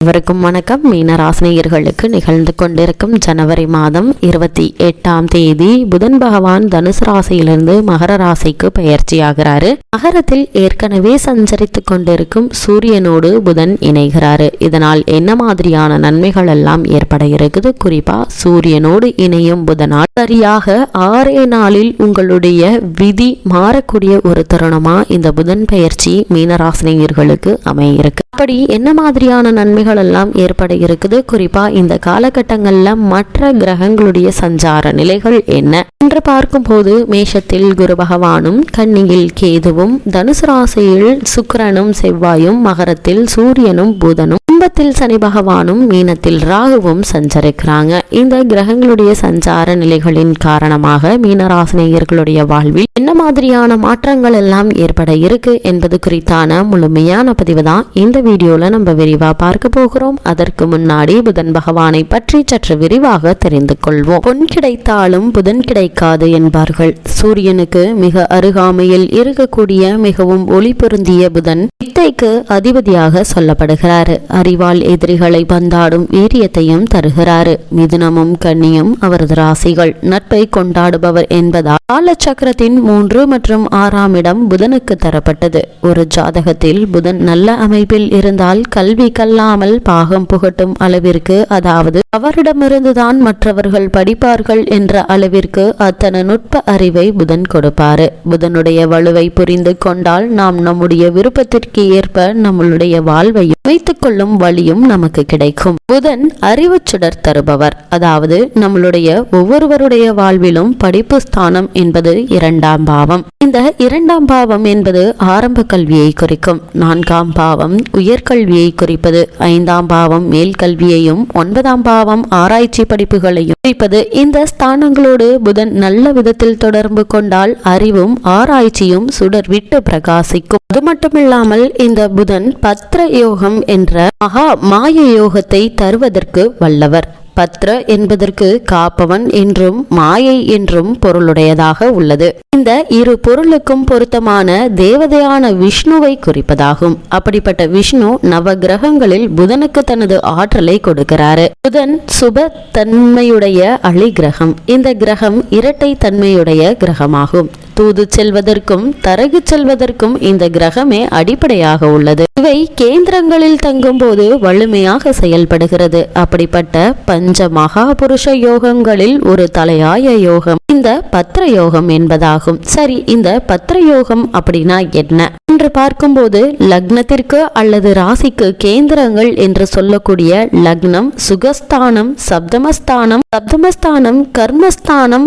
அனைவருக்கும் வணக்கம். மீனராசினியர்களுக்கு நிகழ்ந்து கொண்டிருக்கும் ஜனவரி மாதம் இருபத்தி எட்டாம் தேதி புதன் பகவான் தனுசு ராசியிலிருந்து மகர ராசிக்கு பயிற்சியாகிறாரு மகரத்தில் ஏற்கனவே சஞ்சரித்து கொண்டிருக்கும் சூரியனோடு புதன் இணைகிறாரு. இதனால் என்ன மாதிரியான நன்மைகள் எல்லாம் ஏற்பட இருக்குது? குறிப்பா சூரியனோடு இணையும் புதனால் சரியாக ஆறே நாளில் உங்களுடைய விதி மாறக்கூடிய ஒரு தருணமா இந்த புதன் பயிற்சி மீனராசினியர்களுக்கு அமையிருக்கு அப்படி என்ன மாதிரியான நன்மைகள் எல்லாம் ஏற்பட இருக்குது. குறிப்பா இந்த காலகட்டங்கள்ல மற்ற கிரகங்களுடைய சஞ்சார நிலைகள் என்ன? என்று பார்க்கும்போது மேஷத்தில் குரு பகவானும் கன்னியில் கேதுவும் தனுசு ராசியில் சுக்கிரனும் செவ்வாயும் மகரத்தில் சூரியனும் புதனும் கும்பத்தில் சனி பகவானும் மீனத்தில் ராகுவும் சஞ்சரிக்கிறாங்க. இந்த கிரகங்களுடைய சஞ்சார நிலைகளின் காரணமாக மீனராசினியர்களுடைய வாழ்வில் என்ன மாதிரியான மாற்றங்கள் எல்லாம் ஏற்பட இருக்கு என்பது குறித்தான முழுமையான பதிவு தான் இந்த வீடியோல நம்ம விரிவா பார்க்க போகிறோம். அதற்கு முன்னாடி புதன் பகவானை பற்றி சற்று விரிவாக தெரிந்து கொள்வோம். பொன் கிடைத்தாலும் புதன் கிடைக்காது என்பார்கள். சூரியனுக்கு மிக அருகாமையில் இருக்கக்கூடிய மிகவும் ஒளி பொருந்திய புதன் வித்தைக்கு அதிபதியாக சொல்லப்படுகிறார். அறிவால் எதிரிகளை பந்தாடும் வீரியத்தையும் தருகிறாரு. மிதுனமும் கன்னியும் அவரது ராசிகள். நட்பை கொண்டாடுபவர் என்பதால் காலச்சக்கரத்தின் மூன்று மற்றும் ஆறாம் இடம் புதனுக்கு தரப்பட்டது. ஒரு ஜாதகத்தில் புதன் நல்ல அமைப்பில் இருந்தால் கல்வி கல்லாமல் பாகம் புகட்டும் அளவிற்கு அதாவது அவரிடமிருந்துதான் மற்றவர்கள் படிப்பார்கள் என்ற அளவிற்கு அத்தனை நுட்ப அறிவை புதன் கொடுப்பாரு. புதனுடைய வலுவை புரிந்து கொண்டால் நாம் நம்முடைய விருப்பத்திற்கு ஏற்ப நம்மளுடைய வாழ்வையும் வைத்துக் கொள்ளும் வழியும் நமக்கு கிடைக்கும். புதன் அறிவு சுடர் தருபவர். அதாவது நம்மளுடைய ஒவ்வொருவருடைய வாழ்விலும் படிப்பு ஸ்தானம் என்பது இரண்டாம் பாவம். இந்த இரண்டாம் பாவம் என்பது ஆரம்ப கல்வியை குறிக்கும். நான்காம் பாவம் உயர்கல்வியை குறிப்பது. ஐந்தாம் பாவம் மேல் கல்வியையும் ஒன்பதாம் பாவம் ஆராய்ச்சி படிப்புகளையும் குறிப்பது. இந்த ஸ்தானங்களோடு புதன் நல்ல விதத்தில் தொடர்பு கொண்டால் அறிவும் ஆராய்ச்சியும் சுடர் விட்டு பிரகாசிக்கும். அது மட்டுமில்லாமல் இந்த புதன் பத்ர யோகம் என்ற மகா மாய யோகத்தை தருவதற்கு வல்லவர். பத்ர என்பதற்கு காப்பவன் என்றும் மாயை என்றும் பொருளுடையதாக உள்ளது. இந்த இரு பொருளுக்கும் பொருத்தமான தேவதையான விஷ்ணுவை குறிப்பதாகும். அப்படிப்பட்ட விஷ்ணு நவ கிரகங்களில் புதனுக்கு தனது ஆற்றலை கொடுக்கிறாரு. புதன் சுப தன்மையுடைய அலி கிரகம் இந்த கிரகம் இரட்டை தன்மையுடைய கிரகமாகும். தூது செல்வதற்கும் தரகு செல்வதற்கும் இந்த கிரகமே அடிப்படையாக உள்ளது. இவை கேந்திரங்களில் தங்கும் போது வலிமையாக செயல்படுகிறது. அப்படிப்பட்ட பஞ்ச மகாபுருஷ யோகங்களில் ஒரு தலையாய யோகம் இந்த பத்திர யோகம் என்பதாகும். சரி இந்த பத்திர யோகம் அப்படின்னா என்ன? என்று பார்க்கும்போது லக்னத்திற்கு அல்லது ராசிக்கு கேந்திரங்கள் என்று சொல்லக்கூடிய லக்னம் சுகஸ்தானம் சப்தமஸ்தானம் சப்தமஸ்தானம் கர்மஸ்தானம்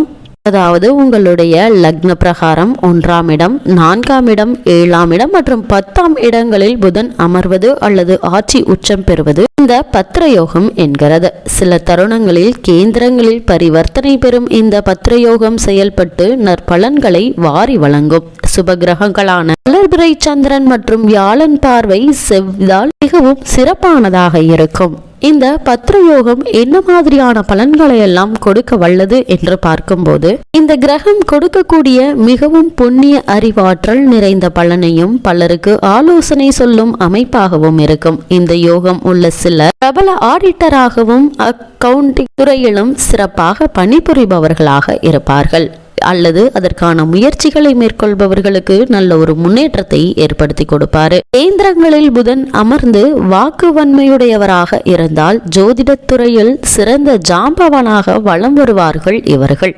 அதாவது உங்களுடைய லக்ன பிரகாரம் ஒன்றாம் இடம் நான்காம் இடம் ஏழாம் இடம் மற்றும் பத்தாம் இடங்களில் புதன் அமர்வது அல்லது ஆட்சி உச்சம் பெறுவது இந்த பத்திரயோகம் என்கிறது. சில தருணங்களில் கேந்திரங்களில் பரிவர்த்தனை பெறும் இந்த பத்திரயோகம் செயல்பட்டு நற்பலன்களை வாரி வழங்கும். சுப கிரகங்களான வளர்பிறை சந்திரன் மற்றும் வியாழன் பார்வை செவ்வால் மிகவும் சிறப்பானதாக இருக்கும். இந்த பத்ரயோகம் என்ன மாதிரியான பலன்களை எல்லாம் கொடுக்க வல்லது என்று பார்க்கும்போது இந்த கிரகம் கொடுக்கக்கூடிய மிகவும் புண்ணிய அறிவாற்றல் நிறைந்த பலனையும் பலருக்கு ஆலோசனை சொல்லும் அமைப்பாகவும் இருக்கும். இந்த யோகம் உள்ள சில பிரபல ஆடிட்டராகவும் அக்கவுண்டிங் துறையிலும் சிறப்பாக பணிபுரிபவர்களாக இருப்பார்கள். அல்லது அதற்கான முயற்சிகளை மேற்கொள்பவர்களுக்கு நல்ல ஒரு முன்னேற்றத்தை ஏற்படுத்தி கொடுப்பார். கேந்திரங்களில் புதன் அமர்ந்து வாக்குவன்மையுடையவராக இருந்தால் ஜோதிடத்துறையில் சிறந்த ஜாம்பவனாக வலம் வருவார்கள் இவர்கள்.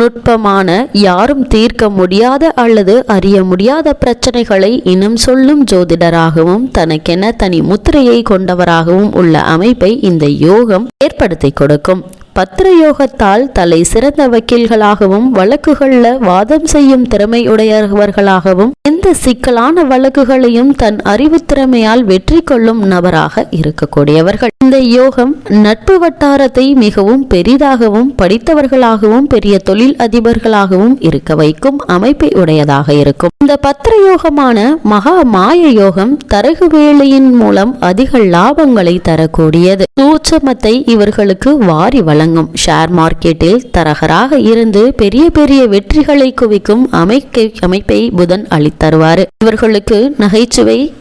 நுட்பமான யாரும் தீர்க்க முடியாத அல்லது அறிய முடியாத பிரச்சனைகளை இனம் சொல்லும் ஜோதிடராகவும் தனக்கென தனி முத்திரையை கொண்டவராகவும் உள்ள அமைப்பை இந்த யோகம் ஏற்படுத்தி கொடுக்கும். பத்திர யோகத்தால் தலை சிறந்த வக்கீல்களாகவும் வழக்குகள்ல வாதம் செய்யும் திறமையுடையவர்களாகவும் எந்த சிக்கலான வழக்குகளையும் தன் அறிவு திறமையால் வெற்றி கொள்ளும் நபராக இருக்கக்கூடியவர்கள். இந்த யோகம் நட்பு வட்டாரத்தை மிகவும் பெரிதாகவும் படித்தவர்களாகவும் பெரிய தொழில் அதிபர்களாகவும் இருக்க வைக்கும் அமைப்பை உடையதாக இருக்கும். இந்த பத்திர யோகமான மகா மாய யோகம் தரகு வேலையின் மூலம் அதிக லாபங்களை தரக்கூடியது. சூட்சமத்தை இவர்களுக்கு வாரி கலங்கும் ஷேர் மார்க்கெட்டில் தரகராக இருந்து பெரிய பெரிய வெற்றிகளை குவிக்கும் அமைக்கை அமைப்பை புதன் அளித்தருவார். இவர்களுக்கு நகைச்சுவை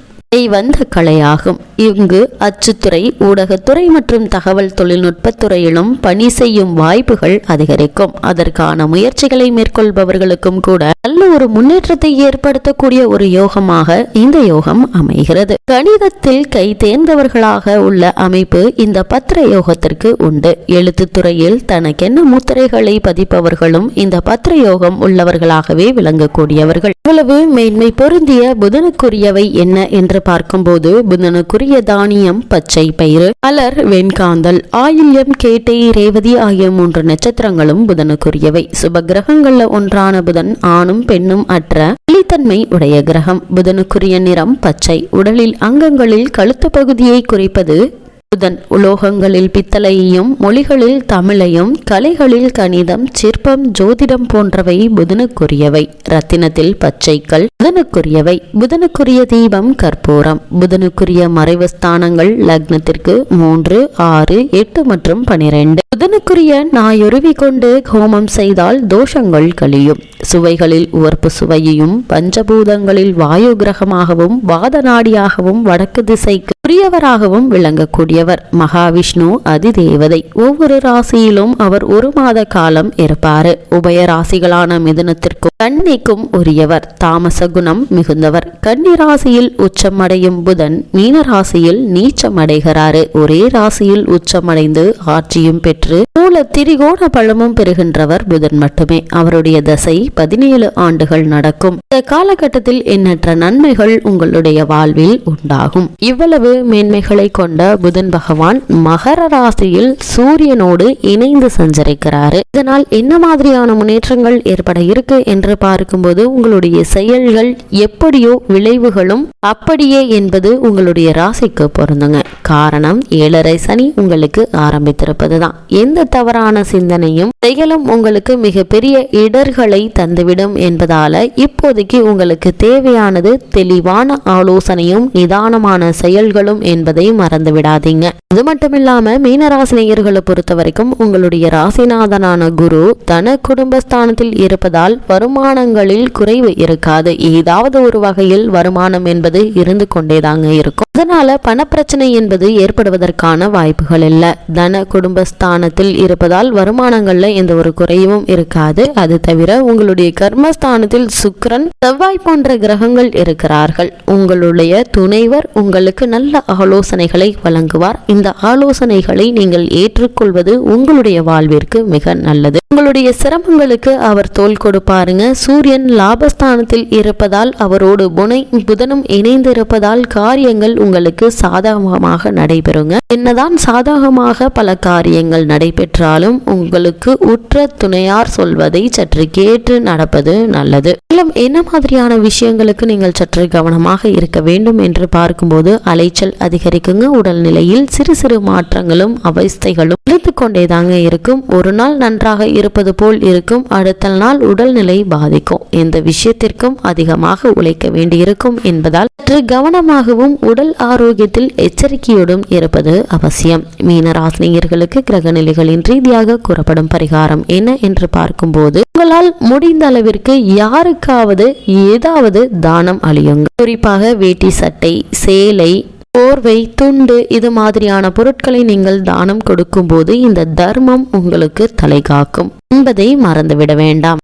வந்த கலையாகும். இங்கு அச்சுத்துறை ஊடகத்துறை மற்றும் தகவல் தொழில்நுட்பத்துறையிலும் பணி செய்யும் வாய்ப்புகள் அதிகரிக்கும். அதற்கான முயற்சிகளை மேற்கொள்பவர்களுக்கும் கூட நல்ல ஒரு முன்னேற்றத்தை ஏற்படுத்தக்கூடிய ஒரு யோகமாக இந்த யோகம் அமைகிறது. கணிதத்தில் கை தேர்ந்தவர்களாக உள்ள அமைப்பு இந்த பத்திர யோகத்திற்கு உண்டு எழுத்துத்துறையில் தனக்கென்ன முத்திரைகளை பதிப்பவர்களும் இந்த பத்திர யோகம் உள்ளவர்களாகவே விளங்கக்கூடியவர்கள். இவ்வளவு மேன்மை பொருந்திய புதனுக்குரியவை என்ன என்று பார்க்கும்போது புதனுக்குரிய தானியம் பச்சை பயிறு அலர் வெண்காந்தல் ஆயில்யம் கேட்டை ரேவதி ஆகிய மூன்று நட்சத்திரங்களும் புதனுக்குரியவை. சுப கிரகங்கள்ல ஒன்றான புதன் ஆணும் பெண்ணும் அற்ற வெளித்தன்மை உடைய கிரகம். புதனுக்குரிய நிறம் பச்சை. உடலில் அங்கங்களில் கழுத்து பகுதியை குறிப்பது புதன் உலோகங்களில் பித்தளையையும் மொழிகளில் தமிழையும் கலைகளில் கணிதம் சிற்பம் ஜோதிடம் போன்றவை புதனுக்குரியவை. ரத்தினத்தில் பச்சைக்கல் புதனுக்குரியவை. புதனுக்குரிய தீபம் கற்பூரம். புதனுக்குரிய மறைவு ஸ்தானங்கள் லக்னத்திற்கு மூன்று ஆறு எட்டு மற்றும் பனிரெண்டு. புதனுக்குரிய நாயொருவி கொண்டு ஹோமம் செய்தால் தோஷங்கள் கழியும். சுவைகளில் உவர்ப்பு சுவையையும் பஞ்சபூதங்களில் வாயு கிரகமாகவும் வாத நாடியாகவும் வடக்கு திசைக்கு உரியவராகவும் விளங்கக்கூடியவர். மகாவிஷ்ணு அதிதேவதை. ஒவ்வொரு ராசியிலும் அவர் ஒரு மாத காலம் இருப்பார். உபய ராசிகளான மிதுனத்திற்கும் கன்னிக்கும் உரியவர். தாமச குணம் மிகுந்தவர். கன்னி ராசியில் உச்சமடையும் புதன் மீன ராசியில் நீச்சமடைகிறாரு. ஒரே ராசியில் உச்சமடைந்து ஆட்சியும் பெற்று மூல திரிகோண பழமும் பெறுகின்றவர் புதன் மட்டுமே. அவருடைய தசை பதினேழு ஆண்டுகள் நடக்கும். இந்த காலகட்டத்தில் எண்ணற்ற நன்மைகள் உங்களுடைய வாழ்வில் உண்டாகும். இவ்வளவு மேன்மைகளை கொண்ட புதன் பகவான் மகர ராசியில் சூரியனோடு இணைந்து சஞ்சரிக்கிறாரு. இதனால் என்ன மாதிரியான முன்னேற்றங்கள் ஏற்பட இருக்கு என்று பார்க்கும்போது உங்களுடைய செயல்கள் எப்படியோ விளைவுகளும் அப்படியே என்பது உங்களுடைய ராசிக்கு பொருந்துங்க. காரணம் ஏழரை சனி உங்களுக்கு ஆரம்பித்திருப்பதுதான். எந்த தவறான சிந்தனையும் செயலும் உங்களுக்கு மிகப்பெரிய இடர்களை தந்துவிடும் என்பதால இப்போதைக்கு உங்களுக்கு தேவையானது தெளிவான ஆலோசனையும் நிதானமான செயல்களும் என்பதை மறந்து விடாதீங்க அது மட்டும் இல்லாம மீனராசினியர்களை பொறுத்த வரைக்கும் உங்களுடைய ராசிநாதனான குரு தன குடும்பஸ்தானத்தில் இருப்பதால் வருமானங்களில் குறைவு இருக்காது. ஏதாவது ஒரு வகையில் வருமானம் என்பது இருந்து கொண்டேதாங்க இருக்கும். அதனால பணப்பிரச்சனை என்பது ஏற்படுவதற்கான வாய்ப்புகள் இல்லை. தன குடும்பஸ்தானத்தில் இருப்பதால் வருமானங்கள்ல எந்த ஒரு குறைவும் இருக்காது. அது தவிர உங்களுடைய கர்மஸ்தானத்தில் சுக்கிரன் செவ்வாய் போன்ற கிரகங்கள் இருக்கிறார்கள். உங்களுடைய துணைவர் உங்களுக்கு நல்ல ஆலோசனைகளை வழங்குவார். இந்த ஆலோசனைகளை நீங்கள் ஏற்றுக்கொள்வது உங்களுடைய வாழ்விற்கு மிக நல்லது. உங்களுடைய சிரமங்களுக்கு அவர் தோல் கொடுப்பாருங்க. சூரியன் லாபஸ்தானத்தில் இருப்பதால் அவரோடு புனை புதனும் இணைந்திருப்பதால் காரியங்கள் உங்களுக்கு சாதகமாக நடைபெறுங்க. என்னதான் சாதகமாக பல காரியங்கள் நடைபெற்றாலும் உங்களுக்கு உற்ற துணையார் சொல்வதை சற்று கேட்டு நடப்பது நல்லது. மேலும் என்ன மாதிரியான விஷயங்களுக்கு நீங்கள் சற்று கவனமாக இருக்க வேண்டும் என்று பார்க்கும்போது அலைச்சல் அதிகரிக்குங்க. உடல்நிலையில் சிறு சிறு மாற்றங்களும் அவஸ்தைகளும் இழுத்து கொண்டேதாங்க இருக்கும். ஒரு நாள் நன்றாக இருப்பது போல் இருக்கும். அடுத்த நாள் உடல்நிலை பாதிக்கும். எந்த விஷயத்திற்கும் அதிகமாக உழைக்க வேண்டியிருக்கும் என்பதால் சற்று கவனமாகவும் உடல் ஆரோக்கியத்தில் எச்சரிக்கையோடும் இருப்பது அவசியம். மீனராசினியர்களுக்கு கிரக நிலைகளின் ரீதியாக கூறப்படும் பரிகாரம் என்ன என்று பார்க்கும்போது உங்களால் முடிந்த அளவிற்கு யாருக்காவது ஏதாவது தானம் அழியுங்க குறிப்பாக வேட்டி சட்டை சேலை போர்வை துண்டு இது மாதிரியான பொருட்களை நீங்கள் தானம் கொடுக்கும்போது இந்த தர்மம் உங்களுக்கு தலை காக்கும். என்பதை மறந்துவிட வேண்டாம்.